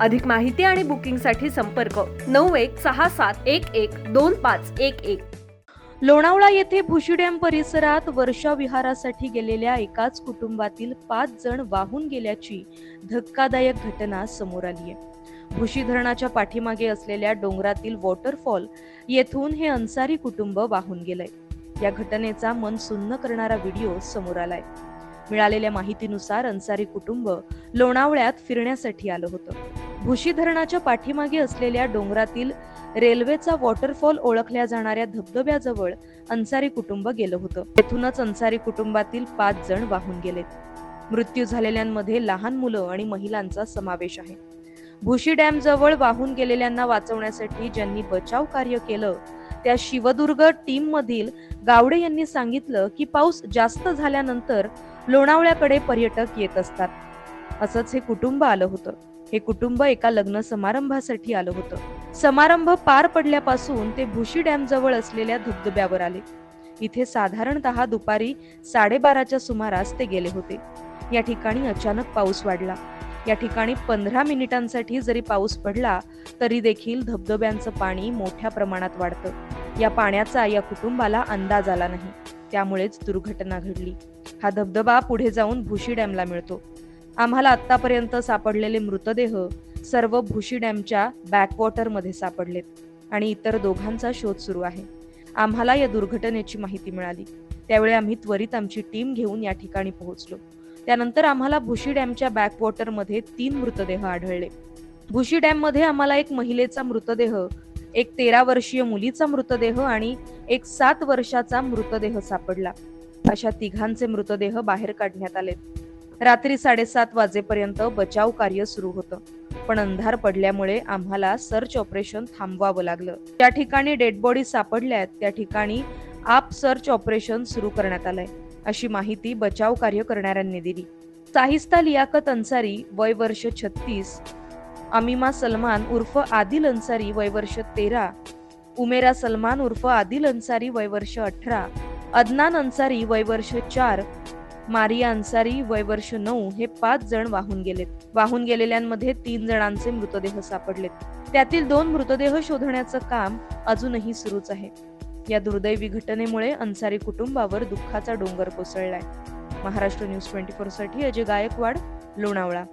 अधिक माहिती आणि बुकिंगसाठी संपर्क नऊ एक सहा सात एक एक दोन पाच एक एक. लोणावळा येथे भुशी डॅम परिसरात वर्षा विहारासाठी गेलेल्या एकाच कुटुंबातील पाच जण वाहून गेल्याची धक्कादायक घटना समोर आली आहे भुशी धरणाच्या पाठीमागे असलेल्या डोंगरातील वॉटरफॉल येथून हे अन्सारी कुटुंब वाहून गेलंय. या घटनेचा मन सुन्न करणारा व्हिडिओ समोर आलाय. मिळालेल्या माहितीनुसार अन्सारी कुटुंब लोणावळ्यात फिरण्यासाठी आलं होतं. भुशी धरणाच्या पाठीमागे असलेल्या डोंगरातील रेल्वेचा वॉटरफॉल ओळखल्या जाणाऱ्या धबधब्याजवळ अन्सारी कुटुंब गेलं होतं. तेथूनच अन्सारी कुटुंबातील पाच जण वाहून गेलेत. मृत्यू झालेल्यांमध्ये लहान मुलं आणि महिलांचा समावेश आहे. भुशी डॅम जवळ वाहून गेलेल्यांना वाचवण्यासाठी ज्यांनी बचाव कार्य केलं त्या शिवदुर्ग टीम मधील गावडे यांनी सांगितलं की पाऊस जास्त झाल्यानंतर लोणावळ्याकडे पर्यटक येत असतात. असंच हे कुटुंब आलं होतं. हे कुटुंब एका लग्न समारंभासाठी आलं होतं. समारंभ पार पडल्यापासून ते भुशी डॅम जवळ असलेल्या धबधब्यावर आले. इथे साधारणतः दुपारी साडेबाराच्या सुमारास ते गेले होते. या ठिकाणी अचानक पाऊस वाढला. या ठिकाणी पंधरा मिनिटांसाठी जरी पाऊस पडला तरी देखील धबधब्यांचं पाणी मोठ्या प्रमाणात वाढतं. या पाण्याचा या कुटुंबाला अंदाज आला नाही. त्यामुळेच दुर्घटना घडली. हा धबधबा पुढे जाऊन भुशी डॅमला मिळतो. आम्हाला आतापर्यंत सापडलेले मृतदेह सर्व भुशी डॅमच्या बॅकवॉटरमध्ये सापडलेत आणि इतर दोघांचा शोध सुरू आहे. आम्हाला या दुर्घटनेची माहिती मिळाली. त्यावेळी आम्ही त्वरित आमची टीम घेऊन या ठिकाणी पोहोचलो. त्यानंतर आम्हाला भुशी डॅमच्या बॅकवॉटरमध्ये तीन मृतदेह आढळले. भुशी डॅममध्ये आम्हाला एक महिलेचा मृतदेह एक तेरा वर्षीय मुलीचा मृतदेह आणि एक सात वर्षाचा मृतदेह सापडला. अशा तिघांचे मृतदेह बाहेर काढण्यात आले. रात्री साडेसात वाजेपर्यंत बचाव कार्य सुरू होतं. पण अंधार पडल्यामुळे आम्हाला सर्च ऑपरेशन थांबवावं लागलं. ज्या ठिकाणी डेड बॉडी सापडल्यात त्या ठिकाणी आप सर्च ऑपरेशन सुरू करण्यात आलंय अशी माहिती बचाव कार्य करणाऱ्यांनी दिली. साहिस्ता लियाकत अन्सारी वय वर्ष छत्तीस अमिमा सलमान उर्फ आदिल अन्सारी वय वर्ष तेरा उमेरा सलमान उर्फ आदिल अन्सारी वय वर्ष अठरा अदनान अन्सारी वय वर्ष चार मारिया अन्सारी वय वर्ष नऊ हे पाच जण वाहून गेलेत. वाहून गेलेल्यांमध्ये तीन जणांचे मृतदेह सापडलेत. त्यातील दोन मृतदेह शोधण्याचं काम अजूनही सुरूच आहे. या दुर्दैवी घटनेमुळे अन्सारी कुटुंबावर दुःखाचा डोंगर कोसळलाय. महाराष्ट्र न्यूज ट्वेंटी फोरसाठी अजय गायकवाड लोणावळा.